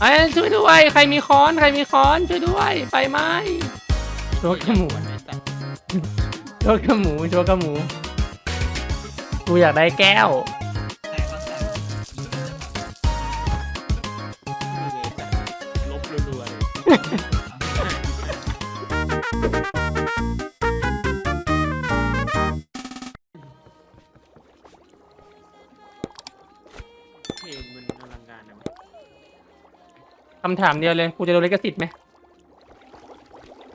ไอ้ช่วยด้วย ใครมีค้อนใครมีค้อนช่วยด้วยไฟไหม้โชว์กระหมูไอ้สัตว์โชว์กระหมูโชว์กระหมูกูอยากได้แก้วำถามเดียวเลยกูจะโดนลิขสิทธิ์ไหม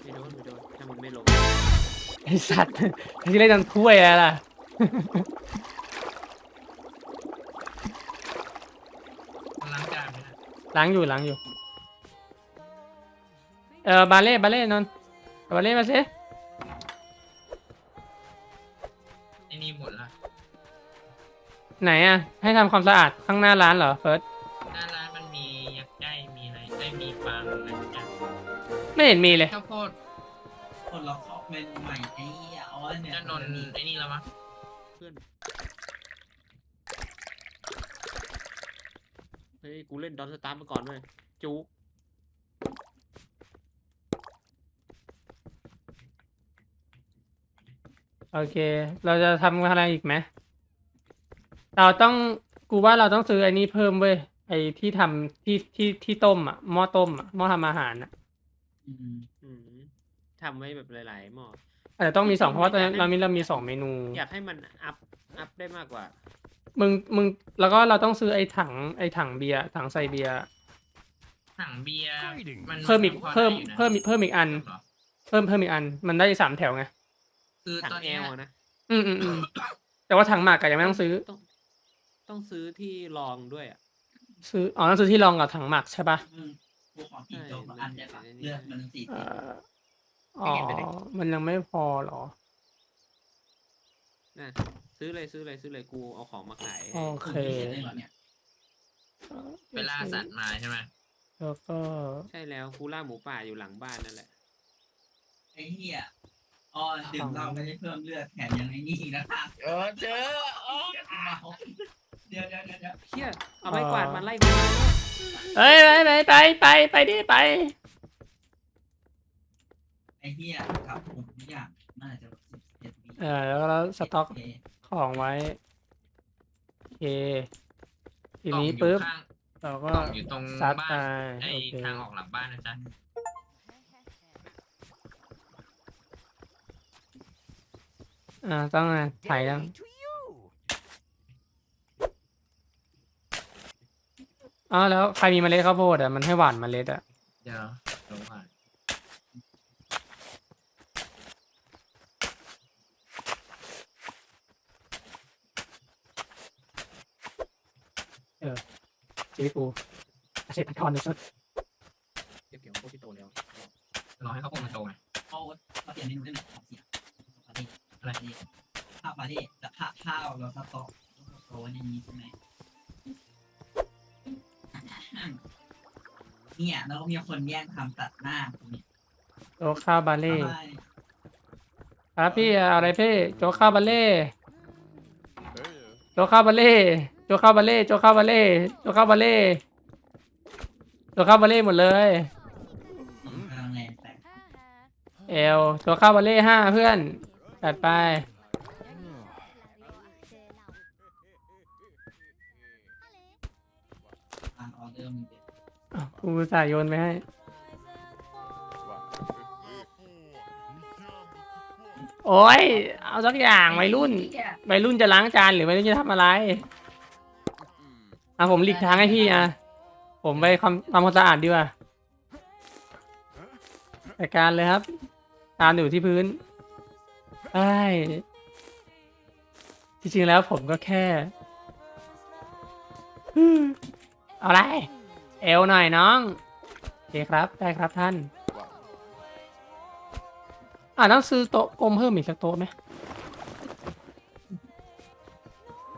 ไม่โดนไม่โดนถ้ามึงไม่ลงไอสัตว์ที่เล่นจนถ้วยอะไรล่ะ มันล้างจานไหมนะล้างอยู่ล้างอยู่ เออบาเล่บาเล่นนท์เอาบาเล่มาสิไอ้นี่หมดละไหนอะ ให้ทำความสะอาดข้างหน้าร้านเหรอเฟิร์ส ไม่เห็นมีเลย ข้าวโพดคนเราเข้าเมนูใหม่ไอ้เอาอันเนี่ยจะนนไอ้นี่แล้วมั้งเพื่อนเฮ้ยกูเล่นดอนสตาร์มาก่อนเว้ยจุกโอเค เราจะทำอะไรอีกไหม เราต้อง กูว่าเราต้องซื้อไอ้นี้เพิ่มเว้ย ไอ้ที่ทำที่ที่ที่ต้มอะ หม้อต้มอะ หม้อทำอาหารอะ อืมอืมทำไว้แบบหลาย ๆ หม้อ อาจจะต้องมีสองเพราะว่าตอนนี้เรามีเรามีสองเมนู อยากให้มันอัพอัพได้มากกว่า มึงมึงแล้วก็เราต้องซื้อไอ้ถังไอ้ถังเบียร์ถังใส่เบียร์ถังเบียร์มันเพิ่มอีกพอได้เพิ่มอยู่นะเพิ่มอีกเพิ่มอีกอัน เหรอเพิ่มเพิ่มอีกอัน มันได้สามแถวไงคือถังตอนแอเนี้ย ลนะ อืมอืมอืมแต่ว่าถังหมากอะยังไม่ต้องซื้อ ต้อง ต้องซื้อที่รองด้วยอะ ซื้ออ๋อต้องซื้อที่รองกับถังหมักใช่ปะอืม กูขอกี่โจ๊กอันได้ปะเลือดมันสี่เอ่สิบออ๋อ มันยังไม่พอเหรอนะซื้อเลยซื้อเลยซื้อเลยกูเอาของมาขายโอเคได้เหรอเนี่ยเวลาสัตว์มาใช่ไหมแล้วก็ ใช่แล้วกูล่าหมูป่าอยู่หลังบ้านนั่นแหละไอ้เหี้ยอ๋อดื่มเหล้าไม่ได้เพิ่มเลือดแถมยังไอ้นี่อีกนะคะเออเจอเดี๋ยว เดี๋ยวเดี๋ยวเดี๋ยวเฮียเอาไม้กวาดมาไล่กูมาเอ้ยไปไปไปไปไปดิไป ไอ้เหี้ยกับผมทุกอย่างน่าจะสิบเจ็ดวิเออแล้วก็สต็อกโเคของไว้โอเคทีกล่องนี้อยู่ปุ๊บข้างเราก็กล่องอยู่ตรงซัดบ้าไปนไอ้โอเคทางออกหลังบ้านนะจ๊ะอ่าต้องอะถ่ายยัง อ๋อแล้วใครมีเมล็ดข้าวโพดอะมันให้หว่านเมล็ดอะเดี๋ยวลงก่อนชีวิตกูเกษตรกรในสุดเก็บเกี่ยวพวกที่โตแล้วรอให้เขาวโตมาโตไงเอามาเปลี่ยนเมนูได้ไหมของเสียปาร์ตี้อะไรข้าวปาร์ตี้จะข้าวข้าวเราสต๊อกโตในนี้ใช่ไหม เนี่ยแล้วก็มีคนแย่งทำตัดหน้าผมเนี่ยโจ๊กข้าวบาเล่ทำไมครับพี่เอาอะไรพี่โจ๊กข้าวบาเล่โจ๊กข้าวบาเล่โจ๊กข้าวบาเล่โจ๊กข้าวบาเล่โจ๊กข้าวบาเล่โจ๊กข้าวบาเล่หมดเลยกำลังแรงแตกเอลโจ๊กข้าวบาเล่ห้าเพื่อนจัดไป กูอุตสายโยนไปให้ โอ้ย เอาสักอย่างวัยรุ่นวัยรุ่นจะล้างจานหรือวัยรุ่นจะทำอะไร อะผมหลีกทางให้พี่อะ ผมไปทำทำความสะอาดดีกว่าจัดการเลยครับตามอยู่ที่พื้นใช่จริงๆแล้วผมก็แค่ เอาอะไร เอวหน่อยน้องโอเคครับ ได้ครับท่านอ่าต้องซื้อโต๊ะกลมเพิ่มอีกสักโต๊ะไหม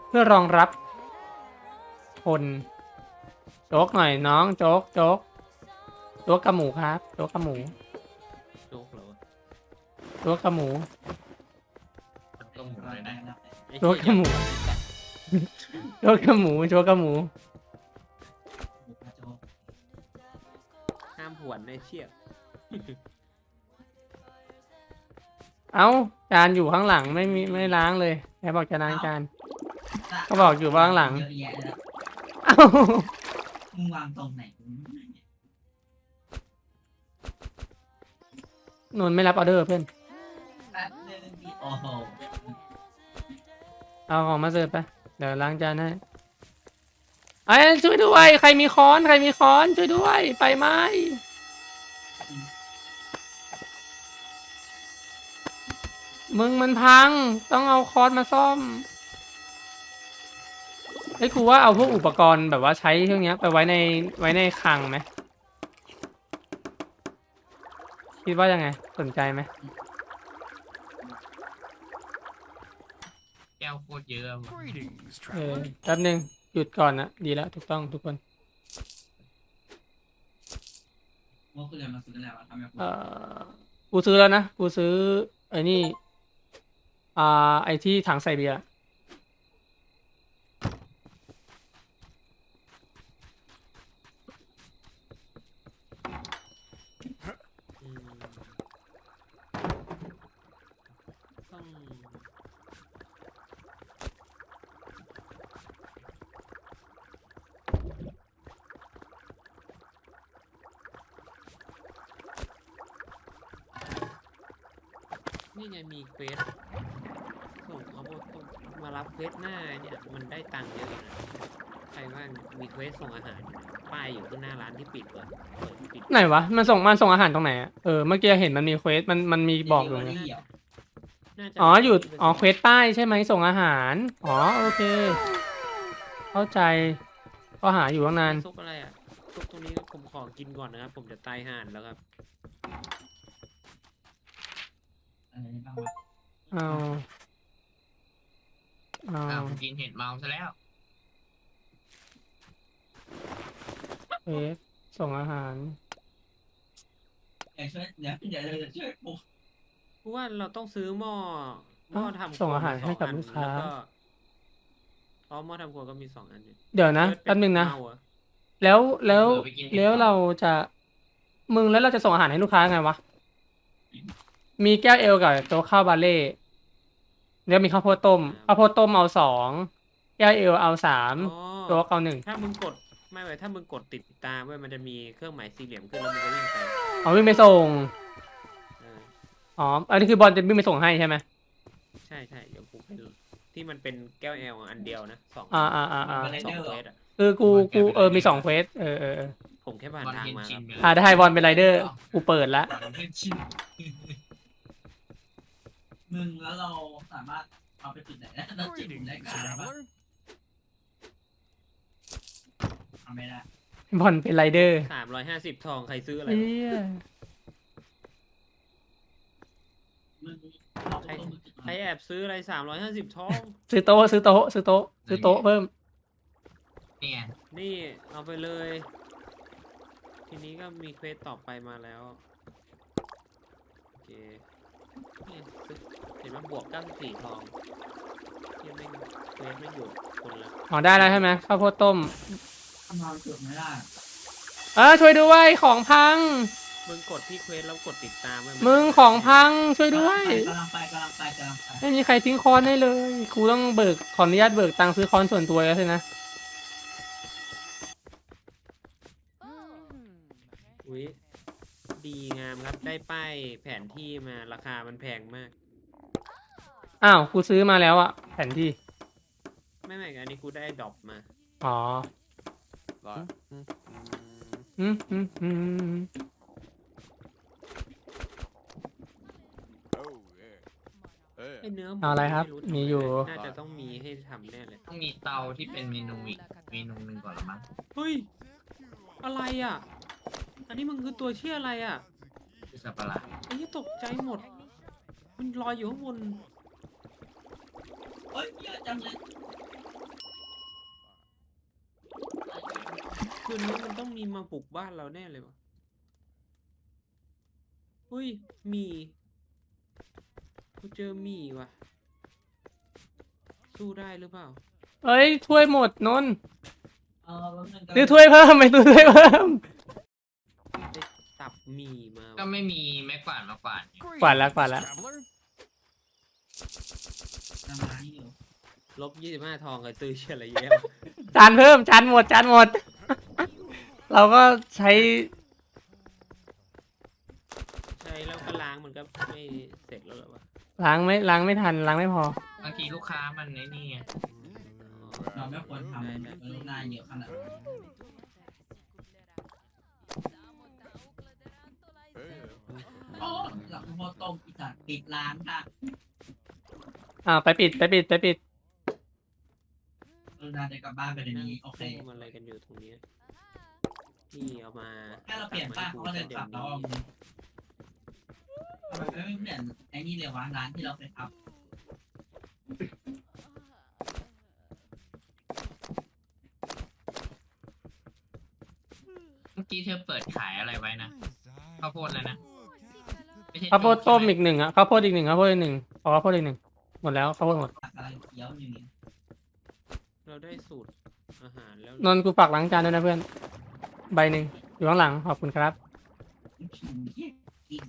เพื่อรองรับ คนโจ๊กหน่อยน้องโจ๊กโจ๊กโจ๊กกระหมูครับโจ๊กกระหมูโจ๊กเหรอโจ๊กกระหมูต้องหมุนเลยนะไอ้โจ๊กเหี้ยหมูโจ๊กกระหมูโจ๊กกระหมู ห้ามผวนในเชี่ยเอ้าจานอยู่ข้างหลังไม่มีไม่ล้างเลยแกบอกจะล้างจาน ก็บอกอยู่ว่าข้างหลัง เยอะแยะแล้วเอ้ามึงวางตรงไหนกูไม่รู้เนี่ยนนไม่รับออเดอร์เพื่อน แป๊บนึงพี่โอ้โหเอาของมาเสิร์ฟไป เดี๋ยวล้างจานให้ไอ้ยช่วยด้วย ใครมีค้อน ใครมีค้อน ช่วยด้วยไปไหม มึงมันพัง ต้องเอาค้อนมาซ่อมไอ้ยกูว่าเอาพวกอุปกรณ์แบบว่าใช้ช่วงเนี้ยไปไว้ในไว้ในคลังไหมคิดว่ายังไง สนใจไหมแก้วโคตรเยอะว่ะ Greetings, เออ traveler. แป๊บหนึ่งหยุดก่อนนะดีแล้วถูกต้องทุกคนเมื่อคืนมาซื้อแล้วอะทำไมกูเออกูซื้อแล้วนะ กูซื้อไอ้นี่ อ่าไอที่ถังใส่เบียร์นี่ไงมีเควสส่งเขาบอกต้อง มารับเควสหน้าเนี่ยมันได้ตังค์เยอะอยู่นะใครว่ามีเควสส่งอาหารอยู่นะป้ายอยู่ที่หน้าร้านที่ปิดก่อนเปิดปิดไหนวะ มันส่งมันส่งอาหารตรงไหนอะเออ เมื่อกี้เห็นมันมีเควส มันมันมีบอกอยู่เดี๋นะวเดี๋ยวน่าจะอ๋อ อยู่เป็นอ๋อ เควสป้ายใช่ไหมส่งอาหาร อ๋อ โอเค เข้าใจ ก็หาอยู่ตั้งนาน ซุปอะไรอะซุปตรงนี้ผมขอกินก่อนนะครับ ผมจะตายห่านแล้วครับ อะไรบ้างวะเอา เอาอ้าวกินเห็ดเมาซะแล้วเควสส่งอาหารเดี๋ยวช่วยเดี๋ยวเดี๋ยวเดี๋ยวช่วยปลุกเพราะว่าเราต้องซื้อหม้อหม้อทำครัวส่งอาหารมให้กับสงอันลูกค้าแล้วก็อ๋อหม้อทำครัวก็มีสองอันอยู่เดี๋ยวนะเอิร์ธเป็แป๊บนึงนะเมาเหรอแล้วแล้วเออไปกินเห็ดแล้วก่อนเราจะมึงแล้วเราจะส่งอาหารให้ลูกค้าไงวะ มีแก้วเอลกับโต๊ะข้าวบาเล่ แล้วมีข้าวโพดต้มข้าวโพดต้มเอาสองแก้วเอลเอาสามอ๋อโต๊ะเอาหนึ่งถ้ามึงกดไม่เว้ยถ้ามึงกดติดตามเว้ยมันจะมีเครื่องหมายสี่เหลี่ยมขึ้นแล้วมึงก็วิ่งไปอ๋อวิ่งไปส่งเอออ๋ออันนี้คือบอลจะวิ่งไปส่งให้ใช่ไหมใช่ใช่เดี๋ยวกูไปดูที่มันเป็นแก้วแอลอันเดียวนะสองอ่าอ่าอ่าอ่าสองเควสอะคือกูกูเออมีสองเควสเออเออเออผมแค่ผ่านบอลทางเย็นมาชิคนรับไปเลยอ่าได้บอลเป็นไรเดอร์กูเปิดละ บอลเย็นชิน มึงแล้วเราสามารถเอาไปจุดไหนได้เราจุด Greetings, ได้กันปะ traveler. ทำไม่ได้บอลเป็นไรเดอร์สามร้อยห้าสิบทองใครซื้ออะไรเฮีวะยมึงเอาไปจุดใครแอบซื้ออะไรสามร้อยห้าสิบทอง ซื้อโต๊ะซื้อโต๊ะซื้อโต๊ะซื้อโต๊ะเพิ่มเนี่ยนี่เอาไปเลย ทีนี้ก็มีเควสต่อไปมาแล้ว โอเคนี่ซื้อ เห็นว่าบวก94ทองยังไม่เควสไม่อยู่คนละอ๋อได้แล้วใช่ไหมข้าวโพดต้มทำเราจุดไม่ได้เออช่วยด้วยของพัง มึงกดที่เควสแล้วกดติดตามไว้นมึงของพังช่วยด้วย กำลังไปกำลังไปกำลังไปไม่มีใครทิ้งค้อนให้เลยกูต้องเบิกขออนุญาตเบิกตังค์ซื้อค้อนส่วนตัวแล้วสินะอุ้ยดีงามครับได้ป้ายแผนที่มาราคามันแพงมาก อ้าว กูซื้อมาแล้วอะแผนที่ ไม่ไม่อันนี้กูได้ดรอปมาอ๋อ Like, อืมอืมอืม oh yeah. Yeah. ไอเนื้อหมูเอาอะไรครับม่มีอยู่ น่าจะต้องมีให้ทำแน่เลย ต้องมีเตาที่เป็นเมนูอีกเมนูหนึ่งก่อนละมั้งเฮ้ย อะไรอะ อันนี้มันคือตัวเชี่ยอะไรอะคือสับปะรดไอ้ที่ตกใจหมด มันลอยอยู่ข้างบน เฮ้ยเยอะจังเลยคืนนี้มันต้องมีมาปลุกบ้านเราแน่เลยวะเฮ้ยหมีกูเจอหมีว่ะ สู้ได้หรือเปล่า เอ้ยถ้วยหมดนนท์เออแป๊บนึงซื้อถ้วยเพิ่มไปซื้อถ้วยเพิ่มได้มีมาก็ไม่มีไม้กวาดมากวาดไงกวาดแล้วกวาดแล้ว Traveler? ทำร้านอยู่ลบยี่สิบห้าทองเคยซื้อเชื่ออะไรเยอะจานเพิ่มจานหมดจานหมด เราก็ใช้ใช่แล้วก็ล้างมันก็ไม่เสร็จแล้วเหรอวะล้างไม่ล้างไม่ทันล้างไม่พอ บางทีลูกค้ามันไอ้นี่ไงเราไม่ควรทำมันลูกหน้าเยอะขนาดนั้น Hey. โอ้หลังพอต้มอีสัตว์ปิดร้านค่ะ อ่าไปปิดไปปิดไปปิดลูกหน้าจะกลับบ้านไปเดี๋ยวนี้โอเคทำอะไรกันอยู่ตรงเนี้ยนี่เอามาแค่เราเปลี่ยนป้าเขาก็เลยกลับแล้วอะมึงทำไมไม่เปลี่ยนไอ้นี่เลยวะร้านที่เราเคยทำเมื่อกี้เธอเปิดขายอะไรไว้นะข้าวโพดอะไรนะไม่ใช่ข้าวโพดโจ๊ต้มใช่ไหอีกหนึ่งอะข้าวโพดอีกหนึ่งข้าวโพดอีกหนึ่งขอข้าวโพดอีกหนึ่ง หมดแล้วข้าวโพดหมดตักอะไรเคี้ยวอยู่นี่เราได้สูตรอาหารแล้วนนท์กูฝากล้างจานด้วยนะเพื่อน ใบหนึ่งอยู่ข้างหลังขอบคุณครับผิวเหี้ยกิน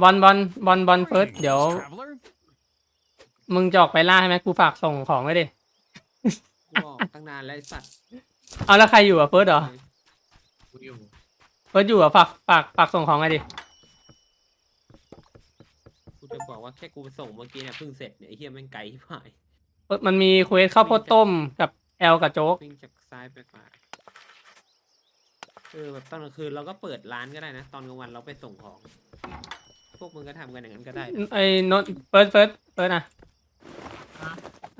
บอลบอลบอลบอลเฟิร์สเดี๋ยว Traveler? มึงจะออกไปล่าใช่ไหมกูฝากส่งของไว้ดิกูบอกตั้งนานแล้วไอ้สัตว์เอาแล้วใครอยู่อะเฟิร์สเหรอ กูอยู่เฟิร์สอยู่อะฝากฝากฝากส่งของไว้ดิกู จะบอกว่าแค่กูไปส่งเมื่อกี้เนี่ยเพิ่งเสร็จเนี่ยไอ้เฮียแม่งไกลที่หายเฟิร์สมันมีเควสข้าวโพดต้มกับแอลกับโจ๊ก วิ่งจากซ้ายไปขวาเออแบบตอนกลางคืนเราก็เปิดร้านก็ได้นะ ตอนกลางวันเราไปส่งของ พวกมึงก็ทำกันอย่างนั้นก็ได้นะไอ้นนท์เฟิร์สเฟิร์สเฟิร์สอะ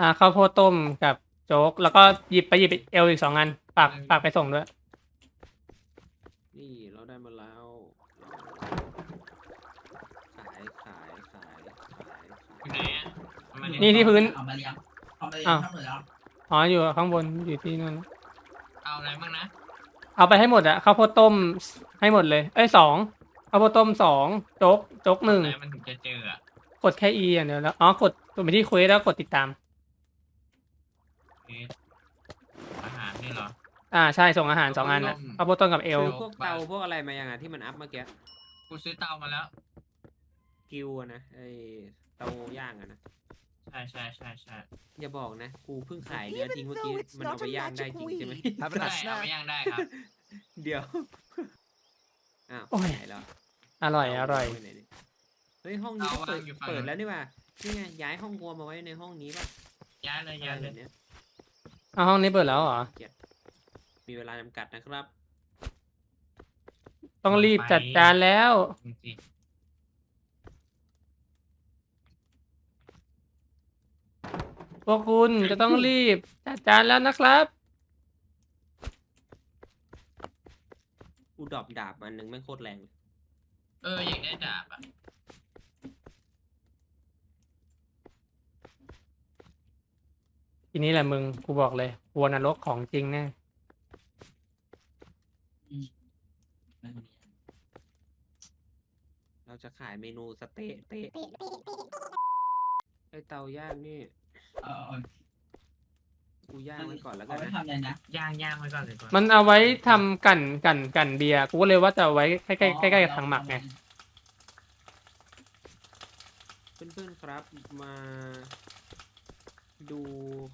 อ่าข้าวโพดต้มกับโจ๊ก แล้วก็หยิบไปหยิบเอลอีกสองอันฝากฝากไปส่งด้วย นี่เราได้มาแล้ว ขายขายขายขาย อยู่ไหนอะเอามาเย นี่ที่พื้น เอามาเลี้ยงเอามาเลี้ยงอ้าวทั้งหมดแล้วอ๋ออยู่ข้างบนอยู่ที่นั่น เอาอะไรบ้างนะเอาไปให้หมดอะข้าวโพดต้มให้หมดเลย เอ้ยสองข้าวโพดต้มสองโจ๊กโจ๊กหนึ่ง อะไรมันถึงจะเจออะกดแค่ E อย่างเดียวแล้ว อ๋อ กดกดไปที่เควสแล้วกดติดตาม เอ๊ะอาหารนี่เหรอ อ่า ใช่ ส่งอาหารสองอันอะต้มข้าวโพดต้มกับเอล ซื้อพวกเตาพวกอะไรมายังอะที่มันอัพเมื่อกี้กูซื้อเตามาแล้ว กิวอะนะไอเตาย่างอะนะ ใช่ใช่ใช่ใช่อย่าบอกนะกูเพิ่งขายเนื้อทิ้งเมื่อกี้ มันเอาไปย่างได้จริงใช่ไหม Have a ได้ nice เอา snack. ไปย่างได้ครับ เดี๋ยว อ้าวโอ้ย ไหนแล้วอร่อยอร่อย เาไว้ไหนดิเฮ้ยห้องนี้ก็เอาวางเปิดอยู่ฝั่ง เปิดแล้วนี่ว่านี่ไงย้ายห้องครัวมาไว้ในห้องนี้ป่ะย้ายเลยย้ายอะไรเลแบยบเนี้ยเอาห้องนี้เปิดแล้วเหรอเกลียดมีเวลาจำกัดนะครับ ต้องรีบจัดจานแล้ว จริง วกคุณจะต้องรีบจัดจานแล้วนะครับกูดรอปดาบอันหนึ่งแม่งโคตรแรงเลยๆเอออยากได้ดาบอะทีนี้แหละมึงกูบอกเลยวัวนรกของจริงแน่ไม่มีเราจะขายเมนูสเต๊ะเต๊ะไอเตาย่างนี่ เออเอากูย่างไว้ก่อนแล้วกัเอานไว้นะทำอะไรนะ ย่างย่างไว้ก่อนเลยก่อนมันเอาไว้ทำกันกันกันเบียร์กูก็เลยว่าจะเอาไว้ใกล้ๆใกล้ๆกับถังหมักไงเพื่อนๆครับมา ดู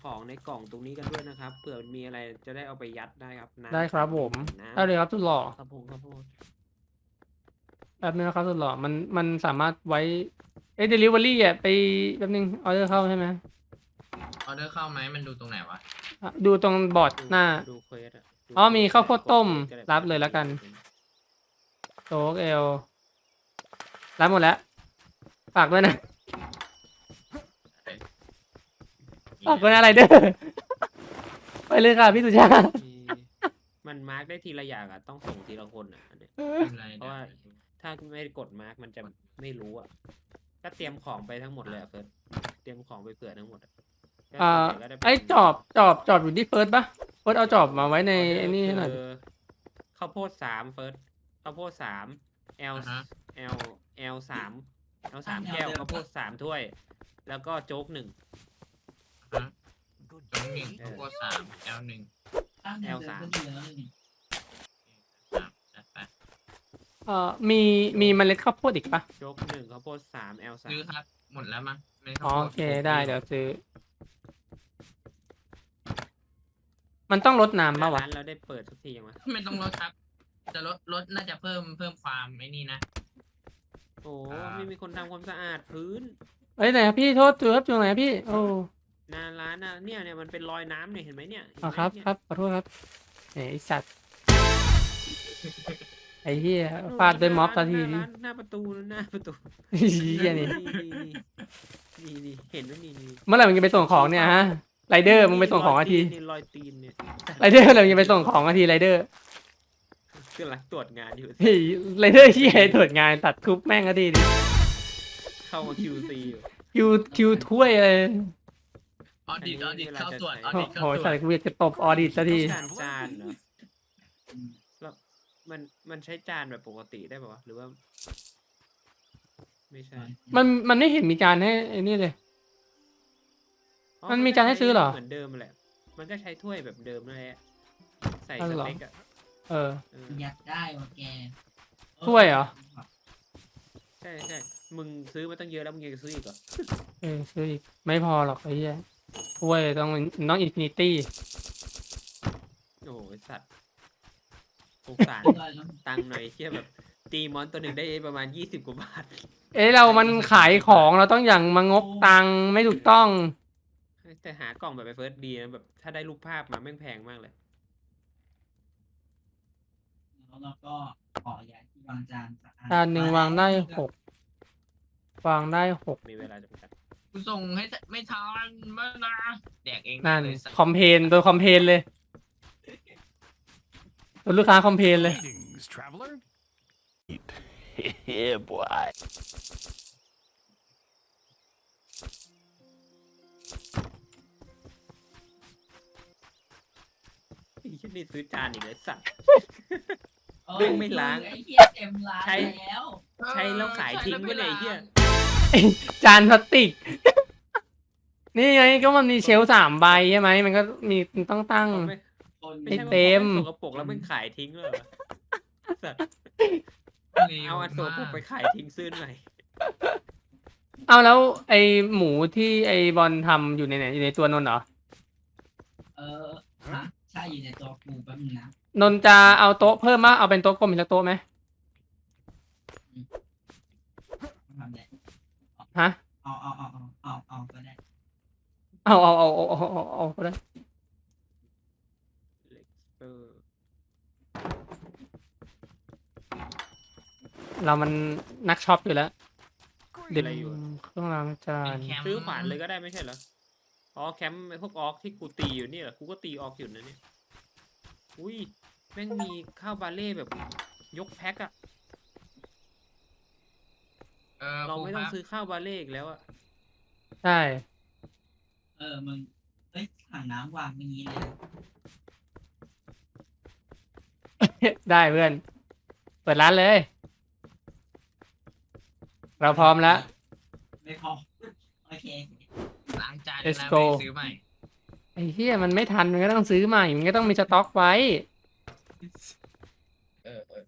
ของในกล่องตรงนี้กันด้วยนะครับเผื่อมีอะไรจะได้เอาไปยัดได้ครับน้ำได้ครับผมน้ำได้เลยครับสุดหล่อครับผมครับผมแป๊บนึงนะครับสุดหล่อมันมันสามารถไว้เอ้ยเดลิเวอรี่อะไปแป๊บนึงออเดอร์เข้าใช่ไหม ออเดอร์เข้าไหมมันดูตรงไหนวะ อะดูตรงบอร์ดหน้า ดูเควสอะดูอ๋อมีข้าวโพดต้มก็ได้รับเลยแล้วกันโจ๊กเอลรับหมดแล้ว ฝากด้วยนะ ฝากด้วยนะอะไรเด้อ ไปเลยค่ะพี่สุชาติมีมันมาร์กได้ทีละอย่างอะต้องส่งทีละคนอะอันเนี้ย อะไรเพราะว่า ถ้าไม่กดมาร์กมันจะไม่รู้อะก็เตรียมของไปทั้งหมดเลยอะเฟิร์สเตรียมของไปเผื่อทั้งหมดอะก็ อ่าส่วนใหญ่ก็ด้เป็นไอ้จอบจอบจอบอยู่ที่เฟิร์สปะเฟิร์สเอาจอบมาไว้ในไอ้นี่ให้หน่อยคือข้าวโพดสามเฟิร์สข้าวโพดสาม L อ่าฮะ L L สาม L สามแก้วข้าวโพดสามถ้วย แล้วก็โจ๊กหนึ่งฮะจงหนึ่งข้าวโพดสามแอลหนึ่งตั้งแนว L3 เดิมก็ดีแล้วนี่เอ่อมีมีเมล็ดข้าวโพดอีกปะโจ๊กหนึ่งข้าวโพดสามแอลสามซื้อครับหมดแล้วมั้งไม่อ๋อข้าวโอโพเคได้เดี๋ยวซื้อ มันต้องลดน้ำป่าวะ ร้านเราได้เปิดสักทียังวะไม่ต้องลดครับ จะลดลดน่าจะเพิ่มเพิ่มความไอ้นี่นะ โอ้อ่า ไม่มีคนทำความสะอาดพื้น เอ้ยไหนครับพี่โทษตัวครับอยู่ไหนครับพี่ โอ้หนาร้านน่ะเนี่ยเนี่ยมันเป็นรอยน้ำเนี่ยเห็นไหมเนี่ยเห็นไหมอ๋อครับเนี่ยครับขอโทษครับเอ้ยไอสัตว์ ไอ้เหี้ยฟาดด้วยม็อบหซะน้าทีหนี้น้าร้านหน้าประตูหน้าประตูเหี้ยนี่นี่นี่เห็นไหมนี่นี่เมื่อไหร่มึงจะไปส่งของเนี่ยฮะ ไรเดอร์มึงไปส่งของอาทีนี่รอยตีนเนี่ยไรเดอร์เมื่อไหร่มึงจะไปส่งของอาทีไรเดอร์กำลังตรวจงานอยู่เฮ้ยไรเดอร์ที่ไอ้ตรวจงานตัดทุบแม่งก็ดีดิเข้ามา QC อยู่ คิวคิวถ้วยเลยออดิตออดิตเข้าตรวจออโอ้ดิตโหเข้าตรวใส่จกูอยากจะตบออดิตซะทีจานจานเหรอแล้วมันมันใช้จานแบบปกติได้ป่าวะหรือว่า ไม่ใช่มันมันไม่เห็นมีการให้ไอ้นี่เลยอ๋อ มันมีจานให้ซื้อเหรอ เหมือนเดิมแหละ มันก็ใช้ถ้วยแบบเดิมนั่นแหละ ใส่อ๋อสเหรอเต็กอะเออ เอออยากได้ว่ะแกถ้วยเหรอ ใช่ใช่มึงซื้อมาตั้งเยอะแล้วมึงยังจะซื้ออีกเหรอ เออซื้ออีกไม่พอหรอกไอ้เหี้ยถ้วยต้องต้องอินฟินิตี้โอ้ยสัตว์สงสารถ้วยแล้วตังค์หน่อยเที่ยแบบ ตีมอนตัวหนึ่งได้ประมาณยี่สิบกว่าบาท เอ้ยเรามันขายของเราต้องอย่างมางกตังค์ไม่ถูกต้อง แต่หากล่องแบบไปเฟิร์สดีนะแบบถ้าได้รูปภาพมาแม่งแพงมากเลย แล้วเราก็ขอย้ายที่วางจานสักอัจานหนึ่งวางได้หกวางได้หกมีเวลาจำกัดกูส่งให้ไม่ทันมานะแดกเองนั่นเลยสัตว์คอมเพนโดยคอมเพนเลยโดนลูกค้าคอมเพนเลย Greetings, traveler. yeah, boy. ไอ้เหี้ยนี่ซื้อจานอีกเลยสัตว์เอ้ยแม่งไม่ล้างไอ้เหี้ยเต็มร้านใช้ แล้วใช้แล้วขายทิ้งไว้เลยไอ้เหี้ยจานพลาสติก นี่ไงก็มันมีเชลฟ์สามใบใช่ไหมมันก็มีมันต้องตั้งเอาไม่คนไม่ไอ้ใช่ว่าเต็มของสกปรกแล้วมันขายทิ้งเลยเหรอสัตว์เร็วเอาอันสกปรกมากไปขายทิ้งซื้อหน่อยเอาแล้วไอหมูที่ไอบอลทำอยู่ในไหนอยู่ในตัวนนท์เหรอ เออ ฮะใช่อยู่ในตัวกูแป๊บนึงนะนนท์จะเอาโต๊ะเพิ่มมาเอาเป็นโต๊ะกลมอีกสักโต๊ะไหมทำได้ฮะเอาเอาเอาเอาเอาเอาก็ได้เอาเอาเอาเอาเอาเอาเอาก็ได้เออเรามันนักช็อปอยู่แล้วเด็ดอะไรอยู่เครื่องล้างจาเป็นนแคมป์ซื้อขวานเลยก็ได้ไม่ใช่เหรอ อ๋อแคมป์ไอ้พวกออกที่กูตีอยู่นี่เหรอกูก็ตีออกอยู่นะเนี่ย อุ้ยแม่งมีข้าวบาเล่แบบยกแพ็คอะเออเราไม่ต้องคบซื้อข้าวบาเล่อีกแล้วอะใช่ เออมึงเอ้ยถังน้ำวางอย่างนี้เลยนะได้เพื่อน เปิดร้านเลย เราพร้อมแล้ว ไม่พอโอเค ล้างจาน Let's แล้ว go ไม่ซื้อใหม่ไอ้เหี้ยมันไม่ทันมันก็ต้องซื้อใหม่ มันก็ต้องมีสต็อกไว้ เออเออ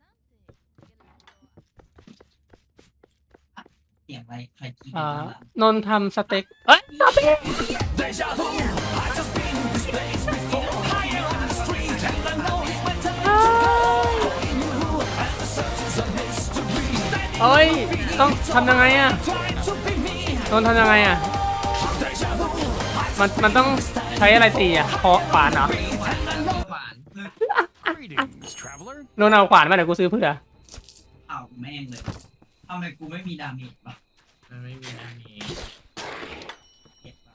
เสียงอะไรใครกินอ่าข้างหลังนนท์ทำสเต็กเอ้ยสเต็ก เอ้ย ต้องทำยังไงอะนนท์ทำยังไงอะ มันมันต้องใช้อะไรตีอะเคาะขวานเหรอซื้อขวานซื้อขวาน Greetings, traveler. นนท์เอาขวานมาเดี๋ยวกูซื้อเพื่อเอาแม่งเลยทำไมกูไม่มีดาเมจวะมันไม่มีนะนี่เก็บวะ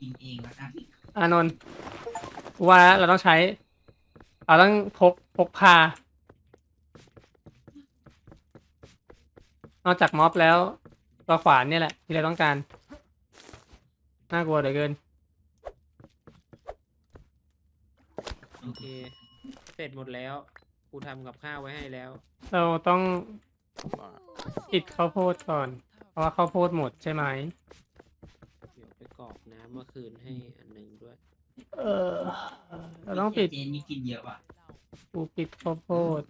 กินเองแล้วกันอานนท์กูว่าเราต้องใช้เราต้องพกพกพานอกจากม็อบแล้วก็ขวานเนี่ยแหละ ที่เราต้องการ น่ากลัวเหลือเกิน โอเค เสร็จหมดแล้ว กูทำกับข้าวไว้ให้แล้ว เราต้อง Alright. ปิดข้าวโพดก่อน เพราะว่าข้าวโพดหมดใช่ไหม เดี๋ยวไปกรอกน้ำเมื่อคืนให้อันหนึ่งด้วย เออ เราต้องปิดเจนนี่กินเยอะว่ะกูปิดข้าวโพด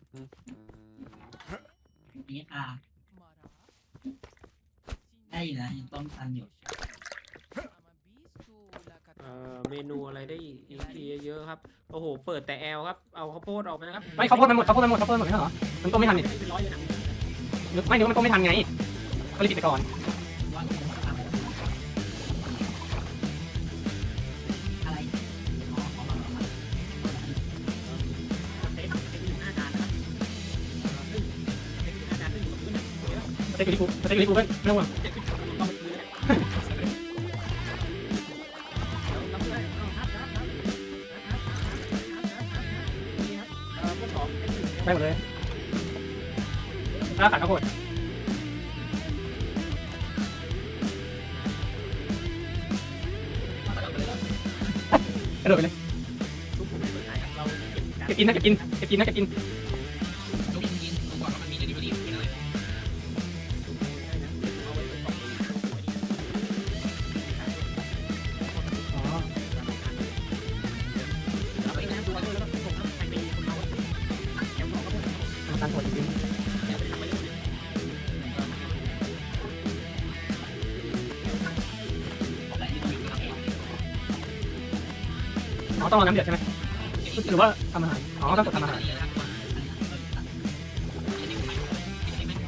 นี่ค่ะได้อยู่นะยังต้มตันอยู่ เอ่อเมนูอะไรได้อีกอีกทีเยอะๆครับ โอ้โห เปิดแต่แอลครับ เอาข้าวโพดออกไปนะครับไม่เขาวโพดมันหมดเขาวโพดมันหมดเขาวโพดมันหมดไม่ใช่เหรอ มันต้มไม่ทันนี่เป็นร้อยเลยนะนึกไม่นึกว่ามันต้มไม่ทันไงก็เลยปิดไปก่อนว่าคุณทำอะไรอ๋อเอามาเอามาสเต็กสเต็กอยู่หน้าจานนะครับเออซึ่งสเต็กอยู่หน้าจานซึ่งอยู่กับพื้นนะเห็นปะสเต็กอยู่ที่กูสเต็กอยู่ที่กูเพื่อนไม่ต้องห่วง ได้หมดเลยถ้าขาดข้าวโพดกระโดดไปเลยเก็บการเก็บกินนะเก็บกินเก็บกินนะเก็บกิน ต้องรอน้ำเดือดใช่ไหมหรือว่าทำอาหารอ๋อต้องกดทำอาหาร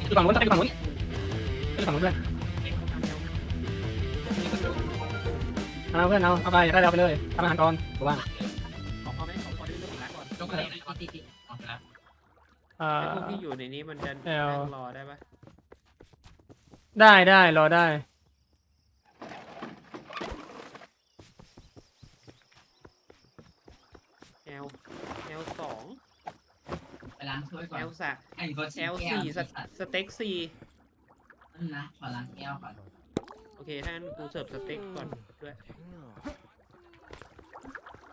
คือฝั่งนู้นต้องไปฝั่งนู้นไปฝั่งนู้นด้วยเอาเพื่อนเอาเอาไปได้แล้วไปเลยทำอาหารก่อนถูกป่ะขอพอไหมขอพอได้เรื่องของร้านก่อนยกอะไรนะติดติดออกไปแล้วเอ่ไอ้อ พวกที่อยู่ในนี้มันจะเอล นั่งรอได้ปะได้ได้รอได้ แอลแอลสอง ไป ล้างถ้วยก่อแอนลสามไอ้ก็แอชิมลแก้วสี่สสัตว์สเต็กสี่นั่นนะขอล้างแก้วก่อนโอเคถ้างั้นกูเสิร์ฟสเต็กก่อนด้วย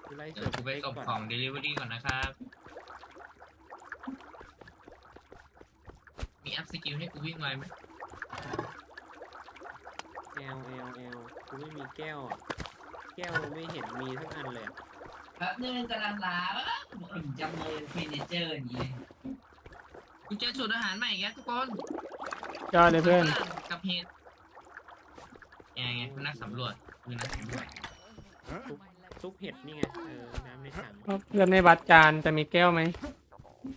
กูไล่เดี๋เสิยร์วฟกูสไปเต็กส่งก่อนของเดลิเวอรี่ก่อนนะครับ มีแอปสกิลให้กูวิ่งไวไหมแอลแอลแอลกูไม่มีแก้วอะแก้วไม่เห็นมีทั้งอันเลยอะแป๊บนึงกำลังล้างถึงจำเลยเฟเนเจอร์อย่างนี้เลยกูเจอสูตรอาหารใหม่อีกแล้วทุกคนยอดเลยเพื่อนกับเห็ดยังไงกูนักสำรวจกูนักสำรวจซุปซุปเห็ดนี่ไงเออน้ำในถังเพื่อนในบัตรจานจะมีแก้วไหม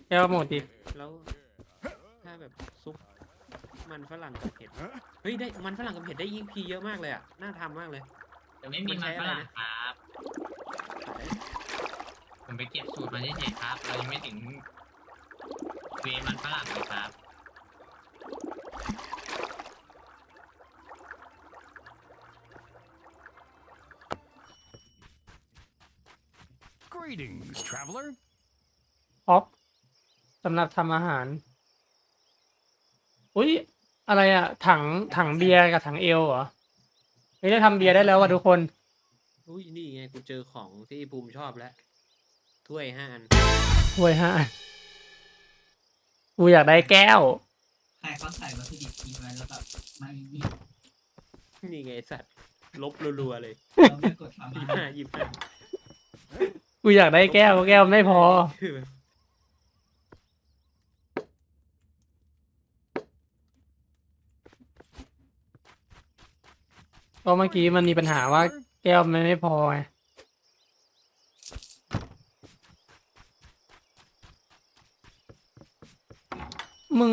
แก้วหมดดิแล้วถ้าแบบซุปมันฝรั่งกับเห็ดเฮ้ยได้มันฝรั่งกับเห็ดได้ยิ่งพีเยอะมากเลยอะน่าทำมากเลย แต่ไม่มีมันฝรั่งครับผม ไปเก็บสูตรมาเฉยๆครับ เรายังไม่ถึงเวมันฝรั่งเลยครับ Greetings, traveler. ออฟสำหรับทำอาหาร อุ้ยอะไรอะถังถังเบียร์กับถังเอลเหรอเฮ้ยได้ทำเบียร์ได้แล้วว่ะทุกคน อุ้ยนี่ไงกูเจอของที่ภูมิชอบแล้ว ถ้วยห้าอันถ้วยห้าอันกูอยากได้แก้ว ใครเขาใส่วัตถุดิบทิ้งไว้แล้วแบบไม่มีนี่ไงไอ้สัตว์ ลบรัวๆเลยเราไม่กดทำยี่อาหาห้ารยี่ห้ากูอยากได้แก้วแก้วไม่พอ คือแบบก็เมื่อกี้มันมีปัญหาว่าแก้วมันไม่พอไง มึง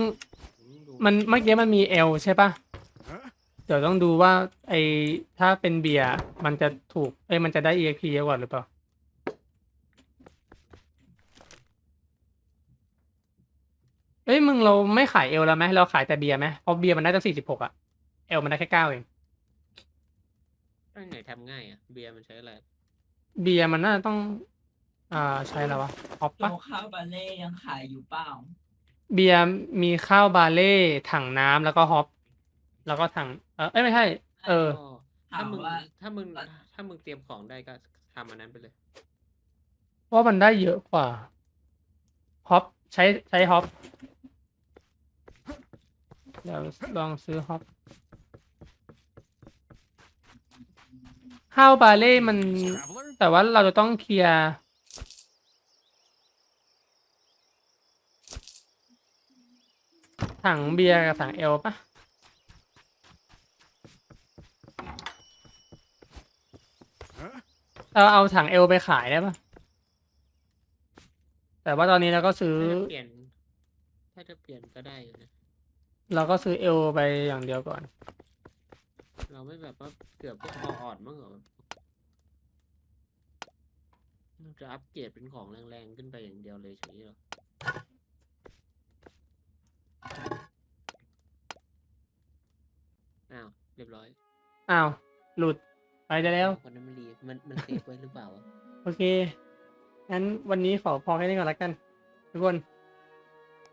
ดูมันเมื่อกี้มันมีเอลใช่ปะ Huh? เดี๋ยวต้องดูว่า ไอถ้าเป็นเบียร์มันจะถูกเอ้ยมันจะได้ EXP เยอะกว่าหรือเปล่า เอ้ยมึงเราไม่ขายเอลแล้วไหมเราขายแต่เบียร์ไหมเพราะเบียร์มันได้ตั้งสี่สิบหกอะเอลมันได้แค่เก้าเองอันไหนทำง่ายอะ เบียร์มันใช้อะไร เบียร์มันน่าจะต้อง อ่าใช่แล้ววะออฟโตปะข้าวบาเล่ยังขายอยู่เปล่า เบียร์มีข้าวบาเล่ถังน้ำแล้วก็ฮอปแล้วก็ถังเออเอ้ยไม่ใช่ เออก็ถาถ้ามมึงว่า ถ้ามึงถ้ามึงเตรียมของได้ก็ทำอันนั้นไปเลยเพราะมันได้เยอะกว่าฮอปใช้ใช้ฮอปเดี๋ยวลองซื้อฮอปข้าวบาเล่มัน Traveler. แต่ว่าเราจะต้องเคลียร์ ถังเบียร์กับถังเอลปะ Huh? เราเอาถังเอลไปขายได้ปะแต่ว่าตอนนี้เราก็ซื้อ ถ้าจะเปลี่ยน ถ้าจะเปลี่ยนก็ได้อยู่นะ เราก็ซื้อเอลไปอย่างเดียวก่อน เราไม่แบบว่าเกือบพวกคออ่อนมั้งเหรอเราจะอัปเกรดเป็นของแรงๆขึ้นไปอย่างเดียวเลยอย่างนี้เหรอ อ้าวเรียบร้อยอ้าวหลุดไปได้แล้วคนนั้นมันรีมันมันเซฟไว้หรือเปล่าวะโอเคงั้นวันนี้ขอพอแค่นี้ก่อนละกัน ทุกคน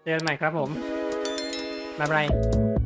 เจอกันใหม่ครับผมบ๊ายบาย